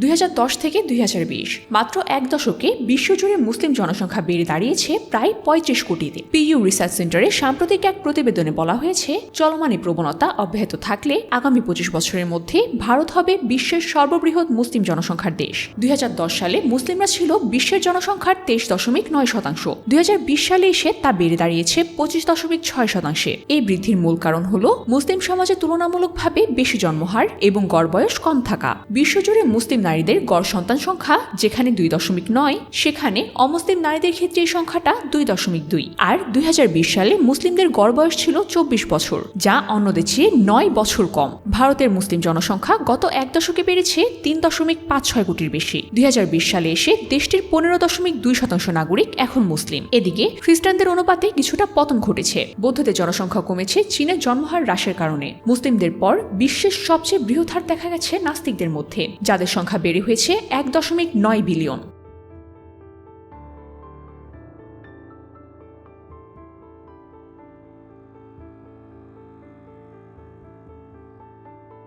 দুই হাজার দশ থেকে দুই হাজার বিশ, মাত্র এক দশকে বিশ্বজুড়ে মুসলিম জনসংখ্যা বেড়ে দাঁড়িয়েছে প্রায় পঁয়ত্রিশ কোটিতে। পিইউ রিসার্চ সেন্টারে সাম্প্রতিক এক প্রতিবেদনে বলা হয়েছে, চলমান প্রবণতা অব্যাহত থাকলে আগামী পঁচিশ বছরের মধ্যে ভারত হবে বিশ্বের সর্ববৃহৎ মুসলিম জনসংখ্যার দেশ। দুই হাজার দশ সালে মুসলিমরা ছিল বিশ্বের জনসংখ্যার তেইশ দশমিক নয় শতাংশ। দুই সালে এসে তা বেড়ে দাঁড়িয়েছে পঁচিশ দশমিক ছয় শতাংশে। এই বৃদ্ধির মূল কারণ হল মুসলিম সমাজে তুলনামূলকভাবে বেশি জন্মহার এবং গড় বয়স কম থাকা। বিশ্বজুড়ে মুসলিম নারীদের গড় সন্তান সংখ্যা যেখানে দুই দশমিক নয়, সেখানে অমুসলিম নারীদের ক্ষেত্রে এই সংখ্যাটা দুই দশমিক দুই। আর দুই হাজার বিশ সালে মুসলিমদের গড় বয়স ছিল চব্বিশ বছর, যা অন্যদের চেয়ে নয় বছর কম। ভারতের মুসলিম জনসংখ্যা গত এক দশকে বেড়েছে তিন দশমিক পাঁচ ছয় কোটির বেশি। দুই হাজার বিশ সালে এসে দেশটির পনেরো দশমিক দুই শতাংশ নাগরিক এখন মুসলিম। এদিকে খ্রিস্টানদের অনুপাতে কিছুটা পতন ঘটেছে। বৌদ্ধদের জনসংখ্যা কমেছে চীনের জন্মহার হ্রাসের কারণে। মুসলিমদের পর বিশ্বের সবচেয়ে বৃহৎ হার দেখা গেছে নাস্তিকদের মধ্যে, যাদের সংখ্যা বেড়ে হয়েছে এক দশমিক নয় বিলিয়ন।